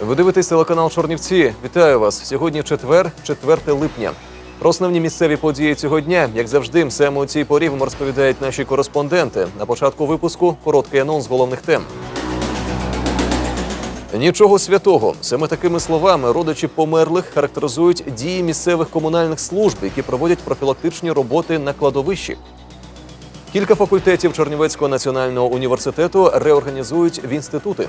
Ви дивитесь телеканал Чорнівці. Вітаю вас. Сьогодні четвер, 4 липня. Про основні місцеві події цього дня, як завжди, саме у цій порі вам розповідають наші кореспонденти. На початку випуску короткий анонс головних тем. Нічого святого. Саме такими словами родичі померлих характеризують дії місцевих комунальних служб, які проводять профілактичні роботи на кладовищі. Кілька факультетів Чернівецького національного університету реорганізують в інститути.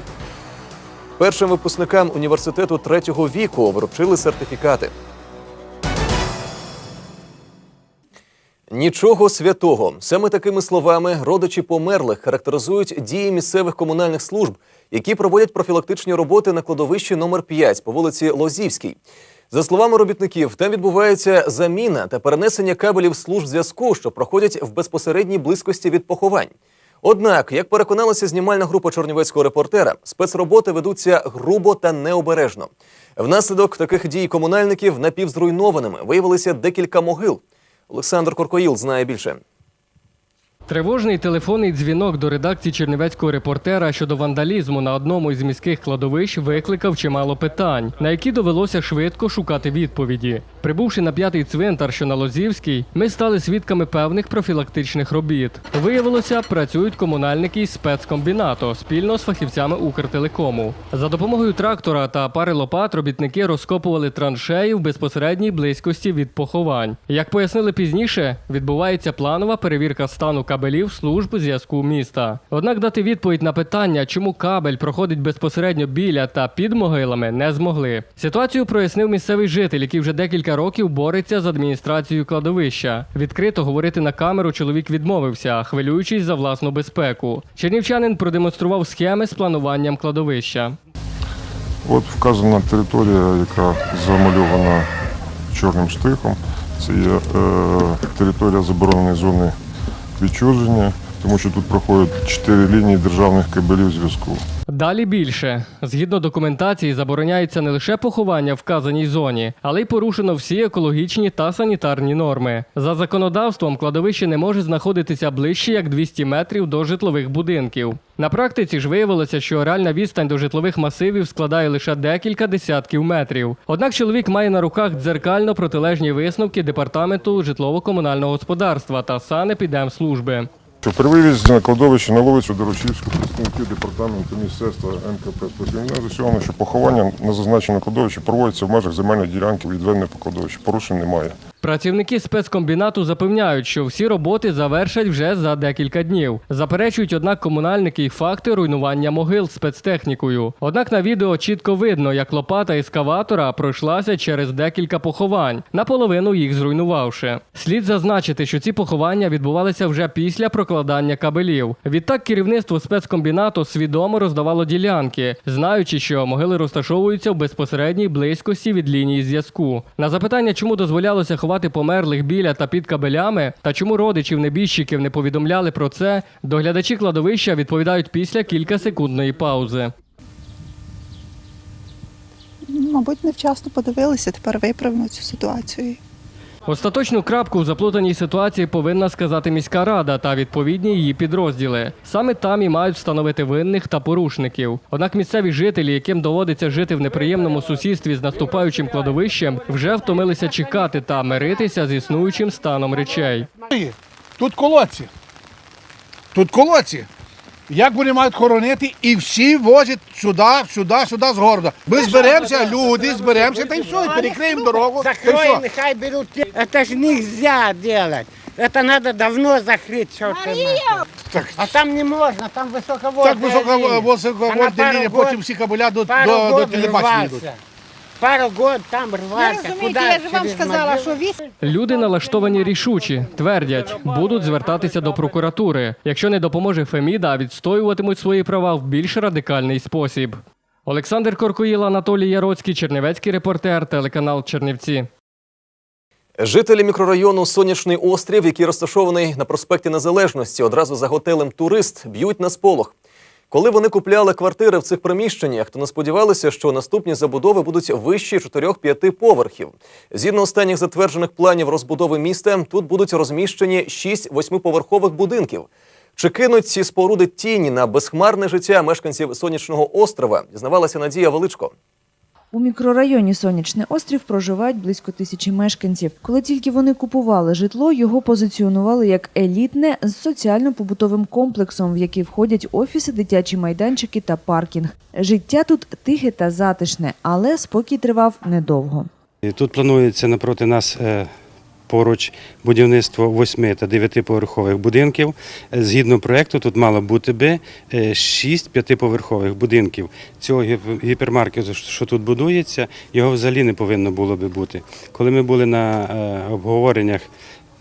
Першим випускникам університету третього віку вручили сертифікати. Нічого святого. Саме такими словами родичі померлих характеризують дії місцевих комунальних служб, які проводять профілактичні роботи на кладовищі номер 5 по вулиці Лозівській. За словами робітників, там відбувається заміна та перенесення кабелів служб зв'язку, що проходять в безпосередній близькості від поховань. Однак, як переконалася знімальна група чорнівецького репортера, спецроботи ведуться грубо та необережно. Внаслідок таких дій комунальників напівзруйнованими виявилися декілька могил. Олександр Коркоїл знає більше. Тривожний телефонний дзвінок до редакції чернівецького репортера щодо вандалізму на одному із міських кладовищ викликав чимало питань, на які довелося швидко шукати відповіді. Прибувши на п'ятий цвинтар, що на Лозівській, ми стали свідками певних профілактичних робіт. Виявилося, працюють комунальники із спецкомбінату спільно з фахівцями Укртелекому. За допомогою трактора та пари лопат робітники розкопували траншеї в безпосередній близькості від поховань. Як пояснили пізніше, відбувається планова перевірка стану кабелів служб зв'язку міста. Однак дати відповідь на питання, чому кабель проходить безпосередньо біля та під могилами, не змогли. Ситуацію прояснив місцевий житель, який вже декілька років бореться з адміністрацією кладовища. Відкрито говорити на камеру чоловік відмовився, хвилюючись за власну безпеку. Чернівчанин продемонстрував схеми з плануванням кладовища. От вказана територія, яка замальована чорним штрихом. Це є е, територія забороненої зони відчуження, тому що тут проходять чотири лінії державних кабелів зв'язку. Далі більше. Згідно документації, забороняється не лише поховання в вказаній зоні, але й порушено всі екологічні та санітарні норми. За законодавством кладовище не може знаходитися ближче як 200 метрів до житлових будинків. На практиці ж виявилося, що реальна відстань до житлових масивів складає лише декілька десятків метрів. Однак чоловік має на руках дзеркально протилежні висновки департаменту житлово-комунального господарства та санепідемслужби. Що при вивізі на кладовище на вулицю Дорочівську представників департаменту міністерства НКП з'ясовано, що поховання на зазначеному кладовищі проводиться в межах земельної ділянки, відведеної по кладовищі. Порушень немає. Працівники спецкомбінату запевняють, що всі роботи завершать вже за декілька днів. Заперечують, однак, комунальники й факти руйнування могил спецтехнікою. Однак на відео чітко видно, як лопата ескаватора пройшлася через декілька поховань, наполовину їх зруйнувавши. Слід зазначити, що ці поховання відбувалися вже після прокладання кабелів. Відтак керівництво спецкомбінату свідомо роздавало ділянки, знаючи, що могили розташовуються в безпосередній близькості від лінії зв'язку. На запитання, чому дозволялося ховати померлих біля та під кабелями, та чому родичів небіжчиків не повідомляли про це, доглядачі кладовища відповідають після кількасекундної паузи. Мабуть, невчасно подивилися, тепер виправимо цю ситуацію. Остаточну крапку в заплутаній ситуації повинна сказати міська рада та відповідні її підрозділи. Саме там і мають встановити винних та порушників. Однак місцеві жителі, яким доводиться жити в неприємному сусідстві з наступаючим кладовищем, вже втомилися чекати та миритися з існуючим станом речей. Тут колодці. Тут колодці Як вони мають хоронити, і всі возять сюди, сюди, сюди з города. Ми зберемося, люди, зберемося, та й все, і перекриємо дорогу. та й все. Закроем, нехай берут. те- Это же нельзя делать. Это надо давно закрыть все Так, А там не можно, там высоковольтная так висока линия. високовольтна Она лінія, пару потім год- всі кабеля до, пару до, до год телебачення йдуть. Пару год там розумієте, Куда? я ж вам сказала, що вісь Люди налаштовані рішучі, твердять, будуть звертатися до прокуратури. Якщо не допоможе Феміда, відстоюватимуть свої права в більш радикальний спосіб. Олександр Коркоїл, Анатолій Яроцький, Чернівецький репортер, телеканал Чернівці. Жителі мікрорайону Сонячний острів, який розташований на проспекті Незалежності, одразу за готелем Турист, б'ють на сполох. Коли вони купляли квартири в цих приміщеннях, то не сподівалися, що наступні забудови будуть вищі 4-5 поверхів. Згідно останніх затверджених планів розбудови міста, тут будуть розміщені 6 восьмиповерхових будинків. Чи кинуть ці споруди тіні на безхмарне життя мешканців сонячного острова? Дізнавалася Надія Величко. У мікрорайоні Сонячний острів проживають близько тисячі мешканців. Коли тільки вони купували житло, його позиціонували як елітне з соціально-побутовим комплексом, в який входять офіси, дитячі майданчики та паркінг. Життя тут тихе та затишне, але спокій тривав недовго. Тут планується напроти нас е, поруч будівництво восьми та дев'ятиповерхових будинків. Е, Згідно проекту, тут мало бути би е, шість п'ятиповерхових будинків. Цього гіп- гіпермаркету, що тут будується, його взагалі не повинно було би бути. Коли ми були на е, обговореннях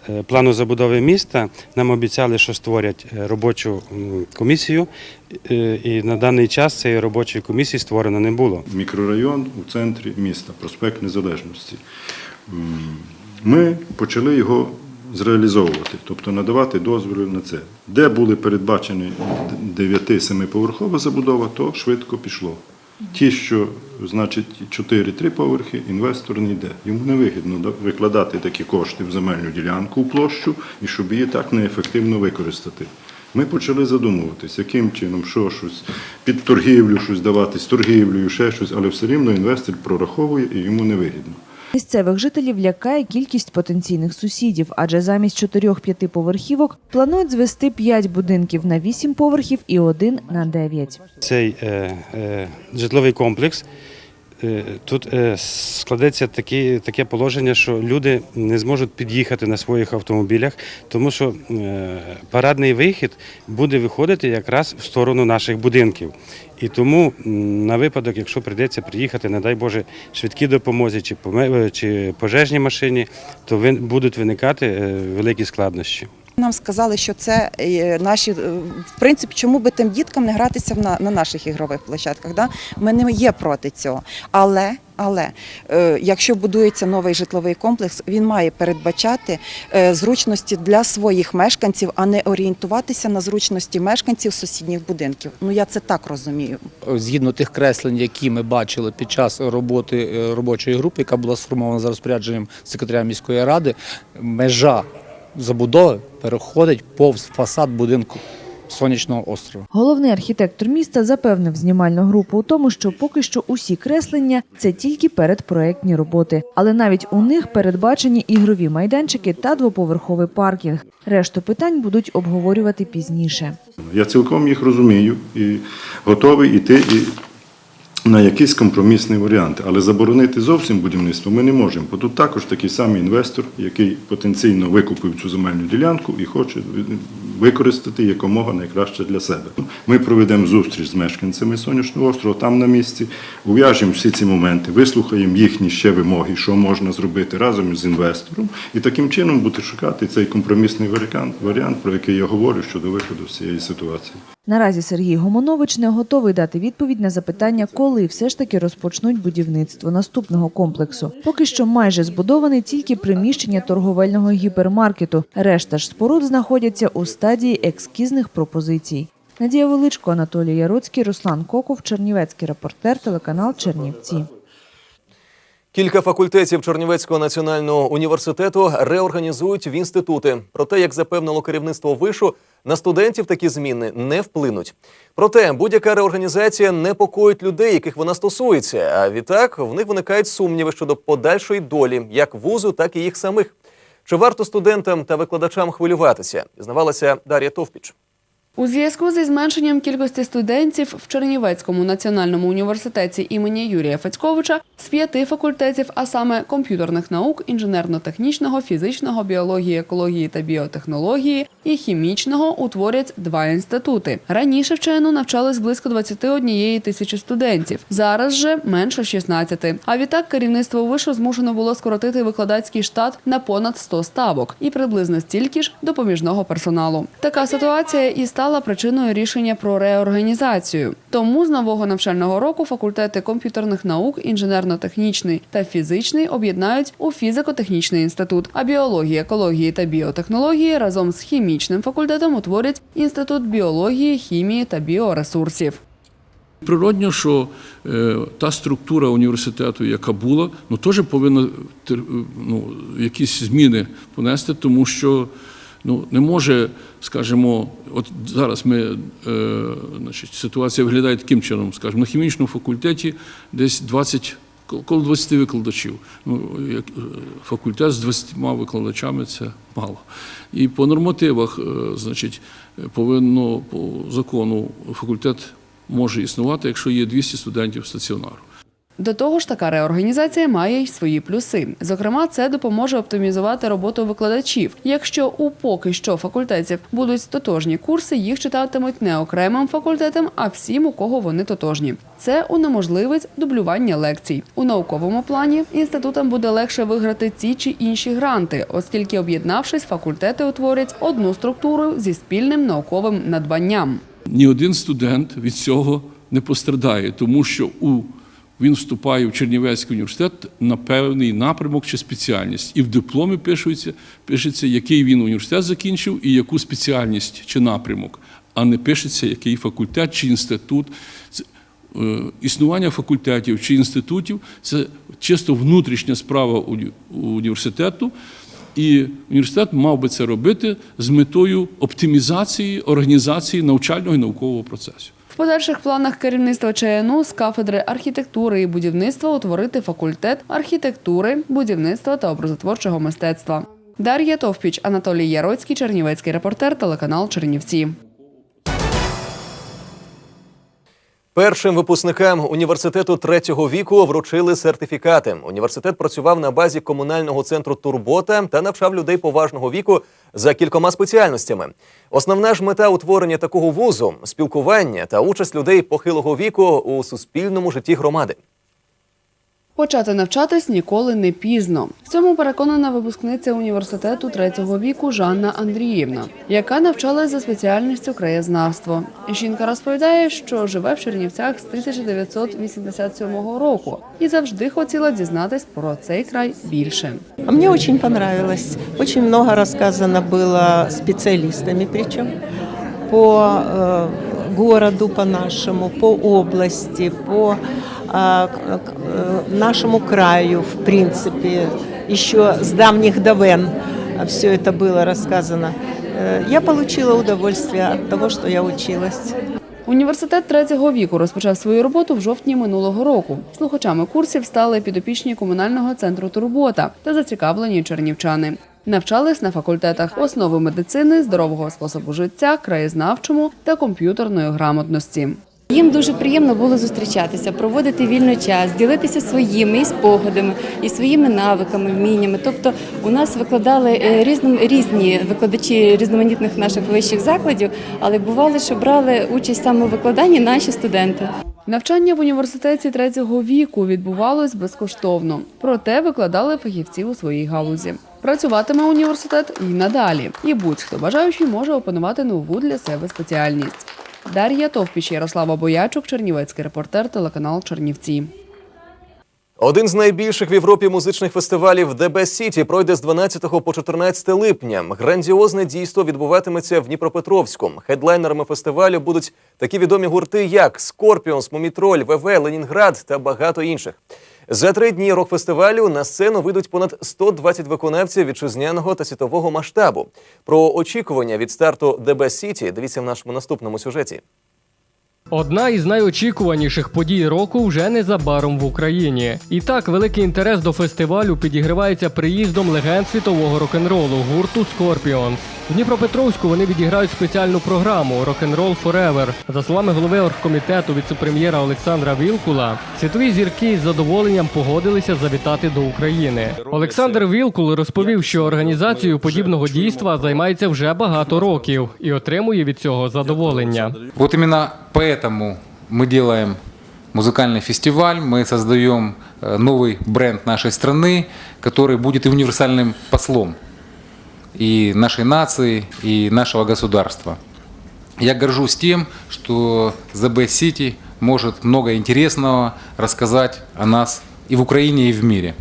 е, плану забудови міста, нам обіцяли, що створять е, робочу комісію, е, і на даний час цієї робочої комісії створено не було. мікрорайон у центрі міста, проспект Незалежності. Ми почали його зреалізовувати, тобто надавати дозволи на це. Де були передбачені 9-7-поверхова забудова, то швидко пішло. Ті, що значить 4-3 поверхи, інвестор не йде. Йому не вигідно викладати такі кошти в земельну ділянку в площу і щоб її так неефективно використати. Ми почали задумуватись, яким чином, що щось, під торгівлю щось давати, з торгівлею, ще щось, але все рівно інвестор прораховує і йому не вигідно. Місцевих жителів лякає кількість потенційних сусідів, адже замість чотирьох-п'яти поверхівок планують звести п'ять будинків на вісім поверхів і один на дев'ять. цей е, е, житловий комплекс. Е, Тут е, складеться такі, таке положення, що люди не зможуть під'їхати на своїх автомобілях, тому що е, парадний вихід буде виходити якраз в сторону наших будинків. І тому на випадок, якщо прийдеться приїхати, не дай Боже, швидкі допомозі чи, пожежній машині, то будуть виникати великі складнощі. Нам сказали, що це е, наші е, в принципі, чому би тим діткам не гратися на, на наших ігрових площадках. Да? Ми не є проти цього. Але, але е, якщо будується новий житловий комплекс, він має передбачати зручності для своїх мешканців, а не орієнтуватися на зручності мешканців сусідніх будинків. Ну я це так розумію. згідно тих креслень, які ми бачили під час роботи робочої групи, яка була сформована за розпорядженням секретаря міської ради, межа забудови переходить повз фасад будинку сонячного острова. Головний архітектор міста запевнив знімальну групу у тому, що поки що усі креслення це тільки передпроектні роботи, але навіть у них передбачені ігрові майданчики та двоповерховий паркінг. Решту питань будуть обговорювати пізніше. Я цілком їх розумію і готовий іти і на якийсь компромісний варіант. Але заборонити зовсім будівництво ми не можемо, бо тут також такий самий інвестор, який потенційно викупив цю земельну ділянку і хоче використати якомога найкраще для себе. Ми проведемо зустріч з мешканцями сонячного острова там на місці, ув'яжемо всі ці моменти, вислухаємо їхні ще вимоги, що можна зробити разом з інвестором, і таким чином буде шукати цей компромісний варіант, про який я говорю щодо виходу з цієї ситуації. Наразі Сергій Гомонович не готовий дати відповідь на запитання, коли все ж таки розпочнуть будівництво наступного комплексу. Поки що майже збудоване тільки приміщення торговельного гіпермаркету. Решта ж споруд знаходяться у стадії екскізних пропозицій. Надія Величко, Анатолій Яроцький, Руслан Коков, Чернівецький репортер, телеканал Чернівці. Кілька факультетів Чернівецького національного університету реорганізують в інститути. Проте, як запевнило керівництво вишу, на студентів такі зміни не вплинуть. Проте будь-яка реорганізація непокоїть людей, яких вона стосується. А відтак в них виникають сумніви щодо подальшої долі як вузу, так і їх самих. Чи варто студентам та викладачам хвилюватися? Дізнавалася Дар'я Товпіч. У зв'язку зі зменшенням кількості студентів в Чернівецькому національному університеті імені Юрія Федьковича з п'яти факультетів, а саме комп'ютерних наук, інженерно-технічного, фізичного, біології, екології та біотехнології і хімічного утворять два інститути. Раніше в ЧНУ навчались близько 21 тисячі студентів. Зараз же менше 16. А відтак керівництво вишу змушено було скоротити викладацький штат на понад 100 ставок і приблизно стільки ж допоміжного персоналу. Така ситуація і стала причиною рішення про реорганізацію. Тому з нового навчального року факультети комп'ютерних наук, інженерно-технічний та фізичний об'єднають у фізико-технічний інститут. А біології, екології та біотехнології разом з хімічним факультетом утворять інститут біології, хімії та біоресурсів. Природньо, що е, та структура університету, яка була, ну теж повинна тер- ну, якісь зміни понести, тому що ну, не може, скажімо, от зараз ми, е, значить, ситуація виглядає таким чином, скажімо, на хімічному факультеті десь 20 коло 20 викладачів. Ну, як, е, факультет з 20 викладачами це мало. І по нормативах, е, значить, повинно по закону факультет може існувати, якщо є 200 студентів стаціонару. До того ж, така реорганізація має й свої плюси. Зокрема, це допоможе оптимізувати роботу викладачів. Якщо у поки що факультетів будуть тотожні курси, їх читатимуть не окремим факультетом, а всім, у кого вони тотожні. Це унеможливить дублювання лекцій. У науковому плані інститутам буде легше виграти ці чи інші гранти, оскільки, об'єднавшись, факультети утворять одну структуру зі спільним науковим надбанням. Ні один студент від цього не пострадає, тому що у він вступає в Чернівецький університет на певний напрямок чи спеціальність. І в дипломі пишеться, пишеться, який він університет закінчив і яку спеціальність чи напрямок, а не пишеться, який факультет чи інститут. Е, Існування факультетів чи інститутів це чисто внутрішня справа університету, і університет мав би це робити з метою оптимізації організації навчального і наукового процесу. Подальших планах керівництва ЧНУ з кафедри архітектури і будівництва утворити факультет архітектури, будівництва та образотворчого мистецтва. Дар'я Товпіч, Анатолій Яроцький, Чернівецький репортер, телеканал Чернівці. Першим випускникам університету третього віку вручили сертифікати. Університет працював на базі комунального центру Турбота та навчав людей поважного віку за кількома спеціальностями. Основна ж мета утворення такого вузу спілкування та участь людей похилого віку у суспільному житті громади. Почати навчатись ніколи не пізно. В цьому переконана випускниця університету третього віку Жанна Андріївна, яка навчалась за спеціальністю краєзнавство. Жінка розповідає, що живе в Чернівцях з 1987 року і завжди хотіла дізнатись про цей край більше. А Мне очень понравилось. Очень много рассказано было специалистами, причем по э, городу, по нашему, по области, по а, к- к- э, нашему краю, в принципе, еще с давних давен все это было рассказано. Э, Я получила удовольствие от того, что я училась. Університет третього віку розпочав свою роботу в жовтні минулого року. Слухачами курсів стали підопічні комунального центру Турбота та зацікавлені чернівчани. Навчались на факультетах основи медицини, здорового способу життя, краєзнавчому та комп'ютерної грамотності. Їм дуже приємно було зустрічатися, проводити вільний час, ділитися своїми і спогадами, і своїми навиками, вміннями. Тобто у нас викладали е, різним, різні викладачі різноманітних наших вищих закладів, але бувало, що брали участь саме у викладанні наші студенти. Навчання в університеті третього віку відбувалось безкоштовно, проте викладали фахівці у своїй галузі. Працюватиме університет і надалі, і будь-хто бажаючий може опанувати нову для себе спеціальність. Дар'я Товпіч, Ярослава Боячук, Чернівецький репортер, телеканал Чернівці. Один з найбільших в Європі музичних фестивалів ДБ Сіті пройде з 12 по 14 липня. Грандіозне дійство відбуватиметься в Дніпропетровську. Хедлайнерами фестивалю будуть такі відомі гурти, як Скорпіонс, Мумітроль, ВВ, Ленінград та багато інших. За три дні рок-фестивалю на сцену вийдуть понад 120 виконавців вітчизняного та світового масштабу. Про очікування від старту ДБ Сіті дивіться в нашому наступному сюжеті. Одна із найочікуваніших подій року вже незабаром в Україні. І так, великий інтерес до фестивалю підігривається приїздом легенд світового рок-н-ролу гурту Scorpions. В Дніпропетровську вони відіграють спеціальну програму Rock'n'Roll Forever. За словами голови оргкомітету віцепрем'єра Олександра Вілкула, світові зірки із задоволенням погодилися завітати до України. Олександр Вілкул розповів, що організацією подібного дійства займається вже багато років і отримує від цього задоволення. Вот именно поэтому мы делаем музыкальный фестиваль, мы создаем э, новый бренд нашей страны, который будет и универсальным послом и нашей нации, и нашего государства. Я горжусь тем, что The Best City может много интересного рассказать о нас и в Украине, и в мире.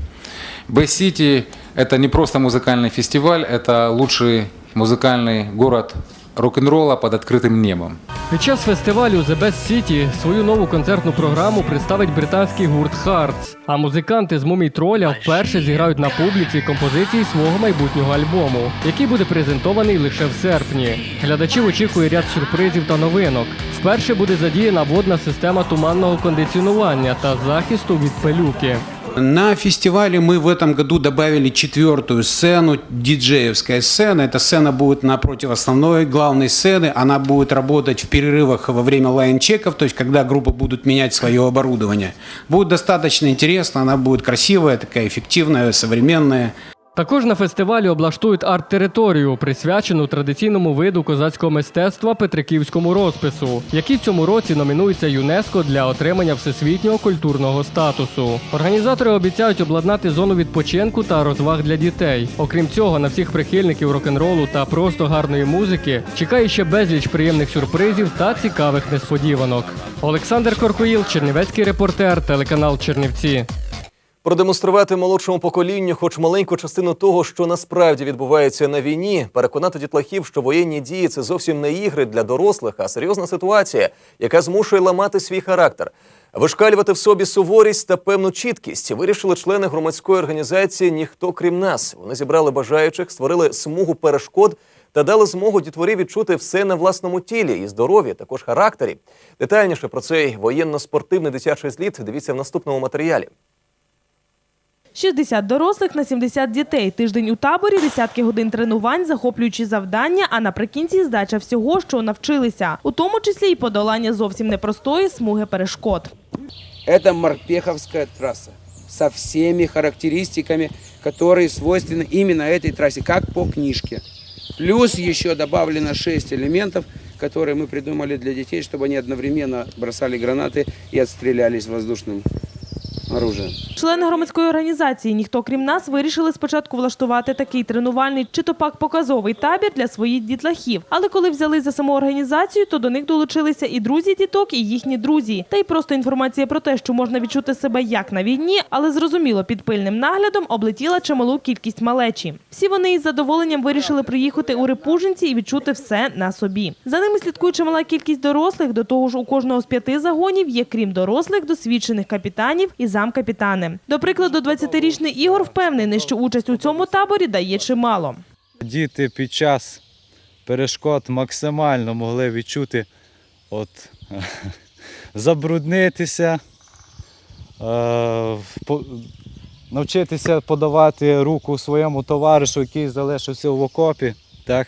Best City – это не просто музыкальный фестиваль, это лучший музыкальный город рок-н-ролла под открытым небом. Під час фестивалю The Best City свою нову концертну програму представить британський гурт Hearts. А музиканти з Мумій Троля вперше зіграють на публіці композиції свого майбутнього альбому, який буде презентований лише в серпні. Глядачів очікує ряд сюрпризів та новинок. Вперше буде задіяна водна система туманного кондиціонування та захисту від пилюки. На фестивале мы в этом году добавили четвертую сцену, диджеевская сцена. Эта сцена будет напротив основной главной сцены. Она будет работать в перерывах во время лайн-чеков, то есть когда группы будут менять свое оборудование. Будет достаточно интересно, она будет красивая, такая эффективная, современная. Також на фестивалі облаштують арт-територію, присвячену традиційному виду козацького мистецтва Петриківському розпису, який в цьому році номінується ЮНЕСКО для отримання всесвітнього культурного статусу. Організатори обіцяють обладнати зону відпочинку та розваг для дітей. Окрім цього, на всіх прихильників рок-н-ролу та просто гарної музики чекає ще безліч приємних сюрпризів та цікавих несподіванок. Олександр Коркоїл, Чернівецький репортер, телеканал Чернівці. Продемонструвати молодшому поколінню, хоч маленьку частину того, що насправді відбувається на війні, переконати дітлахів, що воєнні дії це зовсім не ігри для дорослих, а серйозна ситуація, яка змушує ламати свій характер. Вишкалювати в собі суворість та певну чіткість вирішили члени громадської організації Ніхто крім нас. Вони зібрали бажаючих, створили смугу перешкод та дали змогу дітворі відчути все на власному тілі і здоров'ї, також характері. Детальніше про цей воєнно-спортивний дитячий зліт дивіться в наступному матеріалі. 60 дорослих на 70 дітей. Тиждень у таборі, десятки годин тренувань, захоплюючі завдання, а наприкінці здача всього, що навчилися, у тому числі і подолання зовсім непростої смуги перешкод. Это Морпеховская трасса со всеми характеристиками, которые свойственны именно этой трассе, как по книжке. Плюс еще добавлено 6 элементов, которые мы придумали для детей, чтобы они одновременно бросали гранаты и отстрелялись воздушным оружием. Члени громадської організації Ніхто крім нас вирішили спочатку влаштувати такий тренувальний чи то пак показовий табір для своїх дітлахів. Але коли взяли за саму організацію, то до них долучилися і друзі діток, і їхні друзі. Та й просто інформація про те, що можна відчути себе як на війні, але зрозуміло під пильним наглядом облетіла чималу кількість малечі. Всі вони із задоволенням вирішили приїхати у Репужинці і відчути все на собі. За ними слідкує чимала кількість дорослих. До того ж, у кожного з п'яти загонів є, крім дорослих, досвідчених капітанів і замкапітани. До прикладу, 20-річний Ігор впевнений, що участь у цьому таборі дає чимало. Діти під час перешкод максимально могли відчути, от, забруднитися, е, навчитися подавати руку своєму товаришу, який залишився в окопі, так?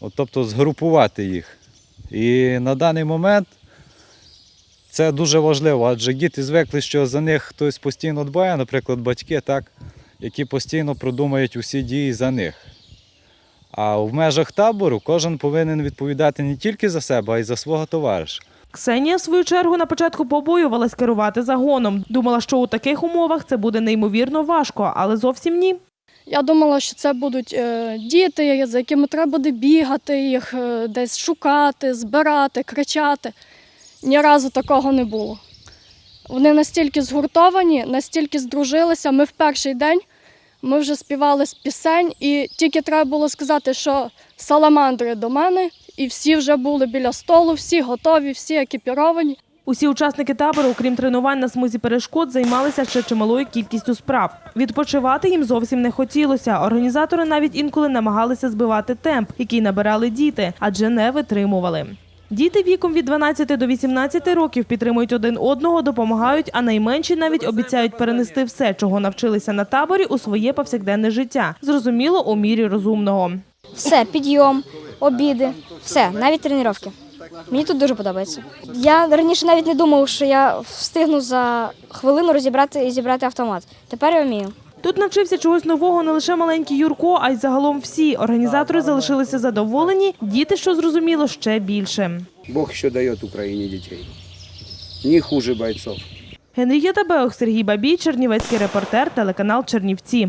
От, тобто згрупувати їх. І на даний момент це дуже важливо, адже діти звикли, що за них хтось постійно дбає, наприклад, батьки, так, які постійно продумають усі дії за них. А в межах табору кожен повинен відповідати не тільки за себе, а й за свого товариша. Ксенія, в свою чергу, на початку побоювалась керувати загоном. Думала, що у таких умовах це буде неймовірно важко, але зовсім ні. Я думала, що це будуть е, діти, за якими треба буде бігати, їх е, десь шукати, збирати, кричати. Ні разу такого не було. Вони настільки згуртовані, настільки здружилися. Ми в перший день ми вже співали з пісень, і тільки треба було сказати, що саламандри до мене, і всі вже були біля столу, всі готові, всі екіпіровані. Усі учасники табору, окрім тренувань на смузі перешкод, займалися ще чималою кількістю справ. Відпочивати їм зовсім не хотілося. Організатори навіть інколи намагалися збивати темп, який набирали діти, адже не витримували. Діти віком від 12 до 18 років підтримують один одного, допомагають, а найменші навіть обіцяють перенести все, чого навчилися на таборі, у своє повсякденне життя. Зрозуміло, у мірі розумного. Все, підйом, обіди, все, навіть тренування. Мені тут дуже подобається. Я раніше навіть не думав, що я встигну за хвилину розібрати і зібрати автомат. Тепер я вмію. Тут навчився чогось нового не лише маленький Юрко, а й загалом всі. Організатори залишилися задоволені. Діти, що зрозуміло, ще більше. Бог що дає Україні дітей, Не хуже бойцов. Генрієта Беох, Сергій Бабій, Чернівецький репортер, телеканал Чернівці.